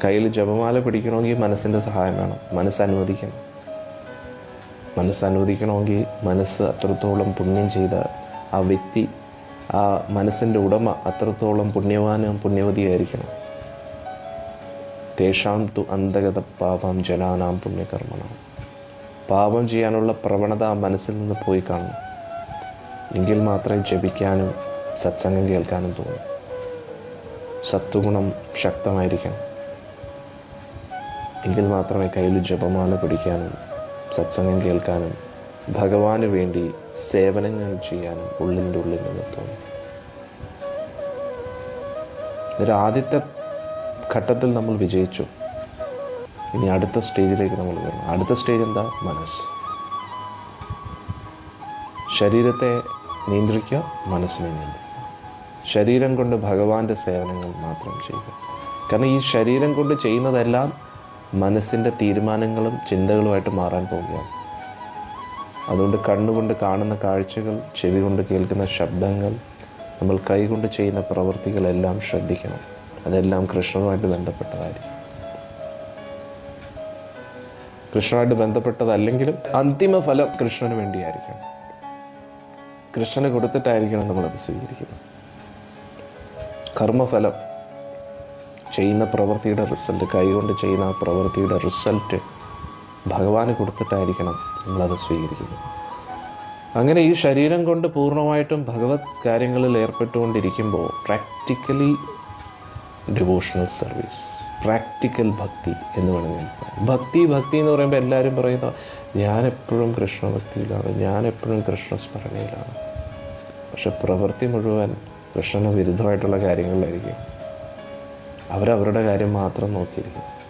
കയ്യിൽ ജപമാല പിടിക്കണമെങ്കിൽ മനസ്സിന്റെ സഹായം വേണം. മനസ്സ് അനുവദിക്കണം മനസ്സ് അത്രത്തോളം പുണ്യം ചെയ്ത ആ വ്യക്തി ആ മനസ്സിന്റെ ഉടമ അത്രത്തോളം പുണ്യവാനും പുണ്യവതിയായിരിക്കണം. തേഷാം തു അന്തഗത പാപം ജനാനാം പുണ്യകർമ്മണം. പാപം ചെയ്യാനുള്ള പ്രവണത മനസ്സിൽ നിന്ന് പോയി കാണണം. എങ്കിൽ മാത്രമേ ജപിക്കാനും സത്സംഗം കേൾക്കാനും തോന്നും. സത്വഗുണം ശക്തമായിരിക്കണം. എങ്കിൽ മാത്രമേ കയ്യിൽ ജപമാല പിടിക്കാനും സത്സംഗം കേൾക്കാനും ഭഗവാന് വേണ്ടി സേവനങ്ങൾ ചെയ്യാനും ഉള്ളിന്റെ ഉള്ളിൽ നിന്ന് തോന്നും. ഇതൊരു ആദ്യത്തെ ഘട്ടത്തിൽ നമ്മൾ വിജയിച്ചു. ഇനി അടുത്ത സ്റ്റേജിലേക്ക് നമ്മൾ വരണം. അടുത്ത സ്റ്റേജ് എന്താ? മനസ്സ്. ശരീരത്തെ നിയന്ത്രിക്കുക മനസ്സിനെ നിയന്ത്രിക്കുക. ശരീരം കൊണ്ട് ഭഗവാന്റെ സേവനങ്ങൾ മാത്രം ചെയ്യുക. കാരണം ഈ ശരീരം കൊണ്ട് ചെയ്യുന്നതെല്ലാം മനസ്സിന്റെ തീരുമാനങ്ങളും ചിന്തകളുമായിട്ട് മാറാൻ പോവുകയാണ്. അതുകൊണ്ട് കണ്ണുകൊണ്ട് കാണുന്ന കാഴ്ചകൾ ചെവി കൊണ്ട് കേൾക്കുന്ന ശബ്ദങ്ങൾ നമ്മൾ കൈകൊണ്ട് ചെയ്യുന്ന പ്രവൃത്തികളെല്ലാം ശ്രദ്ധിക്കണം. അതെല്ലാം കൃഷ്ണനുമായിട്ട് ബന്ധപ്പെട്ടതായിരിക്കും. കൃഷ്ണനുമായിട്ട് ബന്ധപ്പെട്ടതല്ലെങ്കിലും അന്തിമ ഫലം കൃഷ്ണന് വേണ്ടിയായിരിക്കണം. കൃഷ്ണന് കൊടുത്തിട്ടായിരിക്കണം നമ്മളത് സ്വീകരിക്കുന്നത്. കർമ്മഫലം ചെയ്യുന്ന പ്രവൃത്തിയുടെ റിസൾട്ട് കൈകൊണ്ട് ചെയ്യുന്ന ആ പ്രവൃത്തിയുടെ റിസൾട്ട് ഭഗവാന് കൊടുത്തിട്ടായിരിക്കണം നമ്മളത് സ്വീകരിക്കുന്നത്. അങ്ങനെ ഈ ശരീരം കൊണ്ട് പൂർണമായിട്ടും ഭഗവത് കാര്യങ്ങളിൽ ഏർപ്പെട്ടുകൊണ്ടിരിക്കുമ്പോൾ പ്രാക്ടിക്കലി ഡിവോഷണൽ സർവീസ് പ്രാക്ടിക്കൽ ഭക്തി എന്ന് വേണമെങ്കിൽ ഭക്തി ഭക്തി എന്ന് പറയുമ്പോൾ എല്ലാവരും പറയുന്ന ഞാനെപ്പോഴും കൃഷ്ണഭക്തിയിലാണ് ഞാനെപ്പോഴും കൃഷ്ണസ്മരണയിലാണ്. പക്ഷെ പ്രവൃത്തി മുഴുവൻ കൃഷ്ണന് വിരുദ്ധമായിട്ടുള്ള കാര്യങ്ങളിലായിരിക്കും. അവരവരുടെ കാര്യം മാത്രം നോക്കിയിരിക്കും.